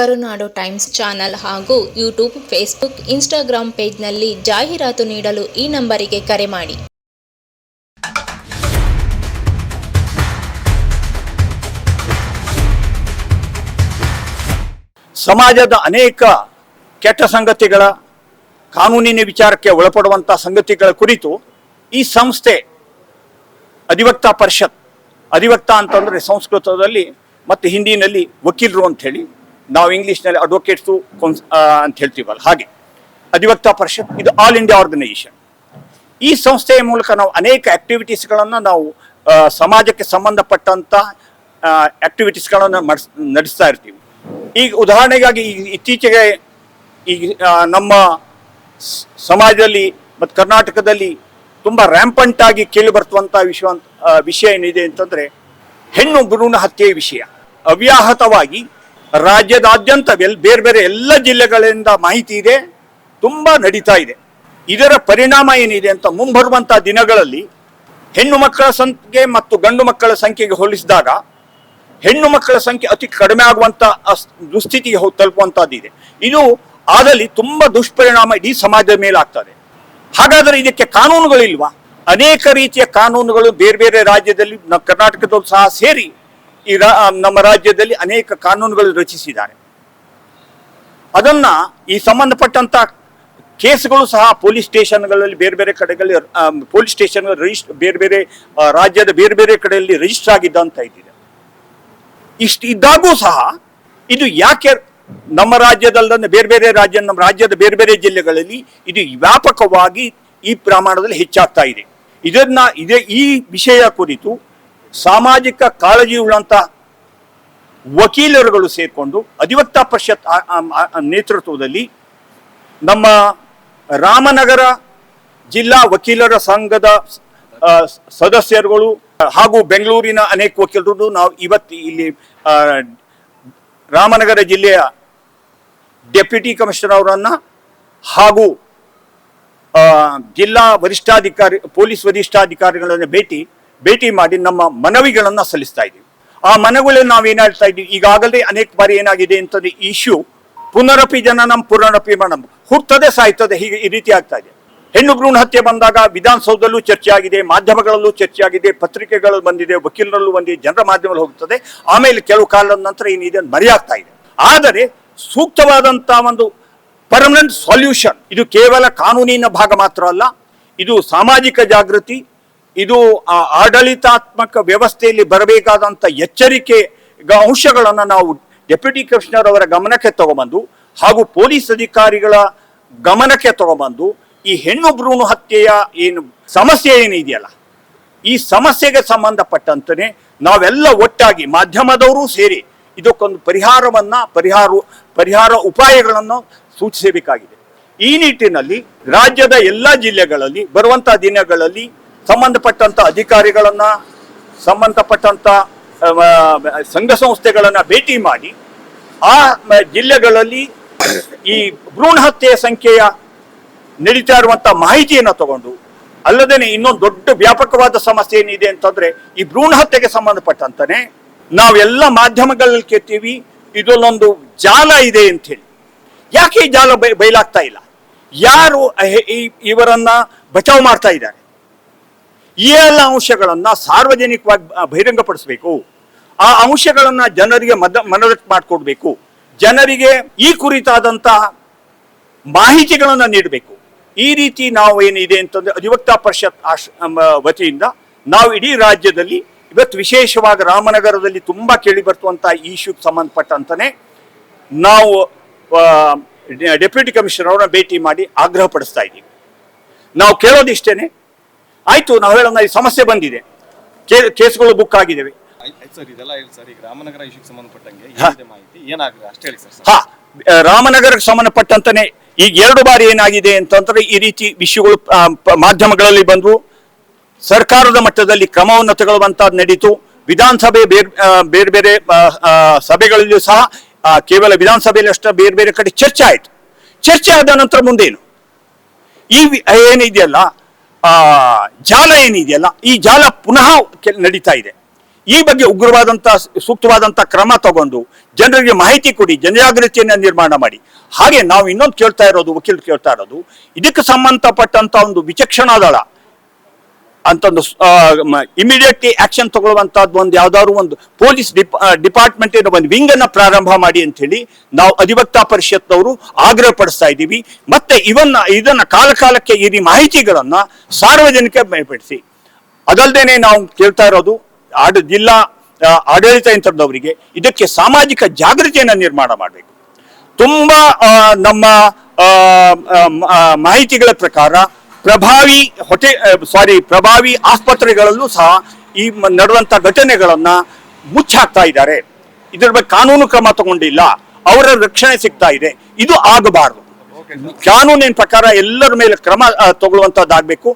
ಕರುನಾಡು times channel ಹಾಗೂ YouTube, Facebook Instagram ಪೇಜ್ನಲ್ಲಿ ಜಾಹೀರಾತು ನೀಡಲು ಈ ನಂಬರಿಗೆ ಕರೆ ಮಾಡಿ. ಸಮಾಜದ ಅನೇಕ ಕೆಟ್ಟ ಸಂಗತಿಗಳ ಕಾನೂನಿನ ವಿಚಾರಕ್ಕೆ ಒಳಪಡುವಂಥ ಸಂಗತಿಗಳ ಕುರಿತು ಈ ಸಂಸ್ಥೆ ಅಧಿವಕ್ತಾ ಪರಿಷತ್, ಅಧಿವಕ್ತ ಅಂತಂದರೆ ಸಂಸ್ಕೃತದಲ್ಲಿ ಮತ್ತು ಹಿಂದಿನಲ್ಲಿ ವಕೀಲರು ಅಂತ ಹೇಳಿ ನಾವು ಇಂಗ್ಲೀಷ್ನಲ್ಲಿ ಅಡ್ವೊಕೇಟ್ಸು ಕೊನ್ಸ್ ಅಂತ ಹೇಳ್ತೀವಲ್ಲ, ಹಾಗೆ. ಅಧಿವಕ್ತಾ ಪರಿಷತ್, ಇದು ಆಲ್ ಇಂಡಿಯಾ ಆರ್ಗನೈಸೇಷನ್ ಈ ಸಂಸ್ಥೆಯ ಮೂಲಕ ನಾವು ಅನೇಕ ಆ್ಯಕ್ಟಿವಿಟೀಸ್ಗಳನ್ನು ನಾವು ಸಮಾಜಕ್ಕೆ ಸಂಬಂಧಪಟ್ಟಂಥ ಆ್ಯಕ್ಟಿವಿಟೀಸ್ಗಳನ್ನು ಮಡ್ಸ್, ನಡೆಸ್ತಾ ಇರ್ತೀವಿ. ಈಗ ಉದಾಹರಣೆಗಾಗಿ ಇತ್ತೀಚೆಗೆ ಈಗ ನಮ್ಮ ಸಮಾಜದಲ್ಲಿ, ಮತ್ತು ಕರ್ನಾಟಕದಲ್ಲಿ ತುಂಬ ರ್ಯಾಂಪಂಟ್ ಆಗಿ ಕೇಳಿ ಬರ್ತುವಂಥ ವಿಷಯ ವಿಷಯ ಏನಿದೆ ಅಂತಂದರೆ ಹೆಣ್ಣು ಭ್ರೂಣ ಹತ್ಯೆಯ ವಿಷಯ. ಅವ್ಯಾಹತವಾಗಿ ರಾಜ್ಯದಾದ್ಯಂತ ಬೇರೆ ಬೇರೆ ಎಲ್ಲ ಜಿಲ್ಲೆಗಳಿಂದ ಮಾಹಿತಿ ಇದೆ, ತುಂಬ ನಡೀತಾ ಇದೆ. ಇದರ ಪರಿಣಾಮ ಏನಿದೆ ಅಂತ ಮುಂಬರುವಂಥ ದಿನಗಳಲ್ಲಿ ಹೆಣ್ಣು ಮಕ್ಕಳ ಸಂಖ್ಯೆ ಮತ್ತು ಗಂಡು ಮಕ್ಕಳ ಸಂಖ್ಯೆಗೆ ಹೋಲಿಸಿದಾಗ ಹೆಣ್ಣು ಮಕ್ಕಳ ಸಂಖ್ಯೆ ಅತಿ ಕಡಿಮೆ ಆಗುವಂಥ ದುಸ್ಥಿತಿಗೆ ತಲುಪುವಂತಹದ್ದಿದೆ ಇದು. ಆದಲ್ಲಿ ತುಂಬಾ ದುಷ್ಪರಿಣಾಮ ಇಡೀ ಸಮಾಜದ ಮೇಲೆ ಆಗ್ತದೆ. ಹಾಗಾದ್ರೆ ಇದಕ್ಕೆ ಕಾನೂನುಗಳಿಲ್ವಾ? ಅನೇಕ ರೀತಿಯ ಕಾನೂನುಗಳು ಬೇರೆ ಬೇರೆ ರಾಜ್ಯದಲ್ಲಿ ಕರ್ನಾಟಕದಲ್ಲೂ ಸಹ ಸೇರಿ ಈ ನಮ್ಮ ರಾಜ್ಯದಲ್ಲಿ ಅನೇಕ ಕಾನೂನುಗಳು ರಚಿಸಿದ್ದಾರೆ. ಅದನ್ನ ಈ ಸಂಬಂಧಪಟ್ಟಂತ ಕೇಸ್ಗಳು ಸಹ ಪೊಲೀಸ್ ಸ್ಟೇಷನ್ಗಳಲ್ಲಿ ಬೇರೆ ಬೇರೆ ಕಡೆಗಳಲ್ಲಿ ಪೊಲೀಸ್ ಸ್ಟೇಷನ್ ರಿಜಿಸ್ಟರ್ ಬೇರೆ ಬೇರೆ ರಾಜ್ಯದ ಬೇರೆ ಬೇರೆ ಕಡೆಯಲ್ಲಿ ರಿಜಿಸ್ಟರ್ ಆಗಿದ್ದಂತ ಇದ್ದಿದೆ. ಇಷ್ಟು ಇದ್ದಾಗೂ ಸಹ ಇದು ಯಾಕೆ ನಮ್ಮ ರಾಜ್ಯದಲ್ಲದೆ ಬೇರೆ ಬೇರೆ ರಾಜ್ಯ, ನಮ್ಮ ರಾಜ್ಯದ ಬೇರೆ ಬೇರೆ ಜಿಲ್ಲೆಗಳಲ್ಲಿ ಇದು ವ್ಯಾಪಕವಾಗಿ ಈ ಪ್ರಮಾಣದಲ್ಲಿ ಹೆಚ್ಚಾಗ್ತಾ ಇದೆ. ಇದನ್ನ, ಇದೇ ಈ ವಿಷಯ ಕುರಿತು ಸಾಮಾಜಿಕ ಕಾಳಜಿ ಉಳ್ಳಂತ ವಕೀಲರುಗಳು ಸೇರಿಕೊಂಡು ಅಧಿವಕ್ತಾ ಪರಿಷತ್ ನೇತೃತ್ವದಲ್ಲಿ ನಮ್ಮ ರಾಮನಗರ ಜಿಲ್ಲಾ ವಕೀಲರ ಸಂಘದ ಸದಸ್ಯರುಗಳು ಹಾಗೂ ಬೆಂಗಳೂರಿನ ಅನೇಕ ವಕೀಲರು ನಾವು ಇವತ್ತು ಇಲ್ಲಿ ರಾಮನಗರ ಜಿಲ್ಲೆಯ ಡೆಪ್ಯೂಟಿ ಕಮಿಷನರ್ ಅವರನ್ನ ಹಾಗೂ ಜಿಲ್ಲಾ ವರಿಷ್ಠಾಧಿಕಾರಿ, ಪೊಲೀಸ್ ವರಿಷ್ಠಾಧಿಕಾರಿಗಳನ್ನು ಭೇಟಿ ಭೇಟಿ ಮಾಡಿ ನಮ್ಮ ಮನವಿಗಳನ್ನು ಸಲ್ಲಿಸ್ತಾ ಇದ್ದೀವಿ. ಆ ಮನವಿಗಳಲ್ಲಿ ನಾವು ಹೇಳ್ತಾ ಇದ್ದೀವಿ? ಈಗಾಗಲೇ ಅನೇಕ ಬಾರಿ ಏನಾಗಿದೆ ಅಂತಂದ್ರೆ ಇಶ್ಯೂ ಪುನರಪಿ ಜನನಂ ಪುನರಪಿ ಮನಂ ಹುಟ್ಟದೆ ಸಾಯ್ತದೆ, ಹೀಗೆ ಈ ರೀತಿ ಆಗ್ತಾ ಇದೆ. ಹೆಣ್ಣು ಭ್ರೂಣ ಹತ್ಯೆ ಬಂದಾಗ ವಿಧಾನಸೌಧದಲ್ಲೂ ಚರ್ಚೆ ಆಗಿದೆ, ಮಾಧ್ಯಮಗಳಲ್ಲೂ ಚರ್ಚೆ ಆಗಿದೆ ಪತ್ರಿಕೆಗಳು ಬಂದಿದೆ, ವಕೀಲರಲ್ಲೂ ಬಂದಿದೆ, ಜನರ ಮಾಧ್ಯಮಗಳು ಹೋಗ್ತದೆ. ಆಮೇಲೆ ಕೆಲವು ಕಾಲದ ನಂತರ ಏನಿದೆ ಮರೆಯಾಗ್ತಾ ಇದೆ. ಆದರೆ ಸೂಕ್ತವಾದಂಥ ಒಂದು ಪರ್ಮನೆಂಟ್ ಸೊಲ್ಯೂಷನ್ ಇದು ಕೇವಲ ಕಾನೂನಿನ ಭಾಗ ಮಾತ್ರ ಅಲ್ಲ, ಇದು ಸಾಮಾಜಿಕ ಜಾಗೃತಿ ಇದು ಆ, ಆಡಳಿತಾತ್ಮಕ ವ್ಯವಸ್ಥೆಯಲ್ಲಿ ಬರಬೇಕಾದಂಥ ಎಚ್ಚರಿಕೆ ಅಂಶಗಳನ್ನು ನಾವು ಡೆಪ್ಯೂಟಿ ಕಮಿಷನರ್ ಅವರ ಗಮನಕ್ಕೆ ತಗೊಬಂದು ಹಾಗೂ ಪೊಲೀಸ್ ಅಧಿಕಾರಿಗಳ ಗಮನಕ್ಕೆ ತಗೊಬಂದು ಈ ಹೆಣ್ಣು ಭ್ರೂಣ ಹತ್ಯೆಯ ಏನು ಸಮಸ್ಯೆ ಏನಿದೆಯಲ್ಲ ಈ ಸಮಸ್ಯೆಗೆ ಸಂಬಂಧಪಟ್ಟಂತೆ ನಾವೆಲ್ಲ ಒಟ್ಟಾಗಿ ಮಾಧ್ಯಮದವರು ಸೇರಿ ಇದಕ್ಕೊಂದು ಪರಿಹಾರವನ್ನು ಪರಿಹಾರ ಪರಿಹಾರ ಉಪಾಯಗಳನ್ನು ಸೂಚಿಸಬೇಕಾಗಿದೆ. ಈ ನಿಟ್ಟಿನಲ್ಲಿ ರಾಜ್ಯದ ಎಲ್ಲ ಜಿಲ್ಲೆಗಳಲ್ಲಿ ಬರುವಂತಹ ದಿನಗಳಲ್ಲಿ ಸಂಬಂಧಪಟ್ಟಂತ ಅಧಿಕಾರಿಗಳನ್ನ, ಸಂಬಂಧಪಟ್ಟಂತ ಸಂಘ ಸಂಸ್ಥೆಗಳನ್ನ ಭೇಟಿ ಮಾಡಿ, ಆ ಜಿಲ್ಲೆಗಳಲ್ಲಿ ಈ ಭ್ರೂಣ ಹತ್ಯೆಯ ಸಂಖ್ಯೆಯ ನಡೀತಾ ಇರುವಂತ ಮಾಹಿತಿಯನ್ನು ತಗೊಂಡು, ಅಲ್ಲದೇನೆ ಇನ್ನೊಂದು ದೊಡ್ಡ ವ್ಯಾಪಕವಾದ ಸಮಸ್ಯೆ ಏನಿದೆ ಅಂತಂದ್ರೆ, ಈ ಭ್ರೂಣ ಹತ್ಯೆಗೆ ಸಂಬಂಧಪಟ್ಟಂತಾನೆ ನಾವೆಲ್ಲ ಮಾಧ್ಯಮಗಳಲ್ಲಿ ಕೇಳ್ತೀವಿ ಇದೊಂದೊಂದು ಜಾಲ ಇದೆ ಅಂತ ಹೇಳಿ ಯಾಕೆ ಈ ಜಾಲ ಬೈ- ಬಯಲಾಗ್ತಾ ಇಲ್ಲ? ಯಾರು ಇವರನ್ನ ಬಚಾವ್ ಮಾಡ್ತಾ ಇದ್ದಾರೆ? ಈ ಎಲ್ಲ ಅಂಶಗಳನ್ನು ಸಾರ್ವಜನಿಕವಾಗಿ ಬಹಿರಂಗಪಡಿಸಬೇಕು. ಆ ಅಂಶಗಳನ್ನು ಜನರಿಗೆ ಮದ, ಮನದಟ್ಟು ಮಾಡಿಕೊಡ್ಬೇಕು. ಜನರಿಗೆ ಈ ಕುರಿತಾದಂಥ ಮಾಹಿತಿಗಳನ್ನು ನೀಡಬೇಕು. ಈ ರೀತಿ ನಾವು ಏನಿದೆ ಅಂತಂದ್ರೆ ಅಧಿವಕ್ತಾ ಪರಿಷತ್ ಆಶ್ ವತಿಯಿಂದ ನಾವು ಇಡೀ ರಾಜ್ಯದಲ್ಲಿ ಇವತ್ತು ವಿಶೇಷವಾಗಿ ರಾಮನಗರದಲ್ಲಿ ತುಂಬಾ ಕೇಳಿ ಬರ್ತುವಂತಹ ಈ ಇಶ್ಯೂಗೆ ಸಂಬಂಧಪಟ್ಟಂತನೇ ನಾವು ಡೆಪ್ಯೂಟಿ ಕಮಿಷನರ್ ಅವರನ್ನ ಭೇಟಿ ಮಾಡಿ ಆಗ್ರಹ ಪಡಿಸ್ತಾ ಇದ್ದೀವಿ. ನಾವು ಕೇಳೋದಿಷ್ಟೇನೆ ಆಯ್ತು ನಾವು ಹೇಳೋಣ ಈ ಸಮಸ್ಯೆ ಬಂದಿದೆ. ಕೇಸ್ಗಳು ಬುಕ್ ಆಗಿದ್ದೇವೆ ಹಾ. ರಾಮನಗರಕ್ಕೆ ಸಂಬಂಧಪಟ್ಟಂತಾನೆ ಈಗ ಎರಡು ಬಾರಿ ಏನಾಗಿದೆ ಅಂತಂದ್ರೆ ಈ ರೀತಿ ವಿಷಯಗಳು ಮಾಧ್ಯಮಗಳಲ್ಲಿ ಬಂದು ಸರ್ಕಾರದ ಮಟ್ಟದಲ್ಲಿ ಕ್ರಮವನ್ನು ತಗೊಳ್ಳುವಂತ ನಡೀತು. ವಿಧಾನಸಭೆ ಬೇರೆ ಬೇರೆ ಸಭೆಗಳಲ್ಲಿಯೂ ಸಹ ಕೇವಲ ವಿಧಾನಸಭೆಯಲ್ಲಿ ಅಷ್ಟೇ ಬೇರೆ ಬೇರೆ ಕಡೆ ಚರ್ಚೆ ಆಯ್ತು. ಚರ್ಚೆ ಆದ ನಂತರ ಮುಂದೇನು? ಈ ಏನಿದೆಯಲ್ಲ ಆ, ಜಾಲ ಏನಿದೆಯಲ್ಲ, ಈ ಜಾಲ ಪುನಃ ನಡೀತಾ ಇದೆ. ಈ ಬಗ್ಗೆ ಉಗ್ರವಾದಂತ, ಸೂಕ್ತವಾದಂತ ಕ್ರಮ ತಗೊಂಡು ಜನರಿಗೆ ಮಾಹಿತಿ ಕೊಡಿ, ಜನಜಾಗೃತಿಯನ್ನ ನಿರ್ಮಾಣ ಮಾಡಿ. ಹಾಗೆ ನಾವು ಇನ್ನೊಂದು ಕೇಳ್ತಾ ಇರೋದು ವಕೀಲರು ಕೇಳ್ತಾ ಇರೋದು, ಇದಕ್ಕೆ ಸಂಬಂಧಪಟ್ಟಂತ ಒಂದು ವಿಚಕ್ಷಣಾ ದಳ ಅಂತಂದು ಇಮಿಡಿಯೇಟ್ಲಿ ಆಕ್ಷನ್ ತಗೊಳ್ಳುವಂತಹದ್ದು ಒಂದು ಯಾವ್ದಾದ್ರು ಒಂದು ಪೊಲೀಸ್ ಡಿಪಾರ್ಟ್ಮೆಂಟ್ ಒಂದು ವಿಂಗ್ ಅನ್ನ ಪ್ರಾರಂಭ ಮಾಡಿ ಅಂತ ಹೇಳಿ ನಾವು ಅಧಿವಕ್ತಾ ಪರಿಷತ್ನವರು ಆಗ್ರಹ ಪಡಿಸ್ತಾ ಇದ್ದೀವಿ. ಮತ್ತೆ ಇವನ್ನ, ಇದನ್ನ ಕಾಲಕಾಲಕ್ಕೆ ಈ ಮಾಹಿತಿಗಳನ್ನ ಸಾರ್ವಜನಿಕ ಮೇಪಡಿಸಿ ಅದಲ್ದೇನೆ ನಾವು ಕೇಳ್ತಾ ಇರೋದು, ಆಡ, ಜಿಲ್ಲಾ ಆಡಳಿತ ಯಂತ್ರದವರಿಗೆ ಇದಕ್ಕೆ ಸಾಮಾಜಿಕ ಜಾಗೃತಿಯನ್ನ ನಿರ್ಮಾಣ ಮಾಡಬೇಕು. ತುಂಬಾ ನಮ್ಮ ಮಾಹಿತಿಗಳ ಪ್ರಕಾರ ಪ್ರಭಾವಿ ಹೊಟೆ ಸಾರಿ ಪ್ರಭಾವಿ ಆಸ್ಪತ್ರೆಗಳಲ್ಲೂ ಸಹ ಈ ನಡೆದಂತ ಘಟನೆಗಳನ್ನ ಮುಚ್ಚಾಕ್ತಾ ಇದ್ದಾರೆ. ಇದ್ರ ಬಗ್ಗೆ ಕಾನೂನು ಕ್ರಮ ತಗೊಂಡಿಲ್ಲ. ಅವರ ರಕ್ಷಣೆ ಸಿಗ್ತಾ ಇದೆ. ಇದು ಆಗಬಾರದು. ಕಾನೂನಿನ ಪ್ರಕಾರ ಎಲ್ಲರ ಮೇಲೆ ಕ್ರಮ ತಗೊಳ್ಳುವಂತದ್ದಾಗಬೇಕು.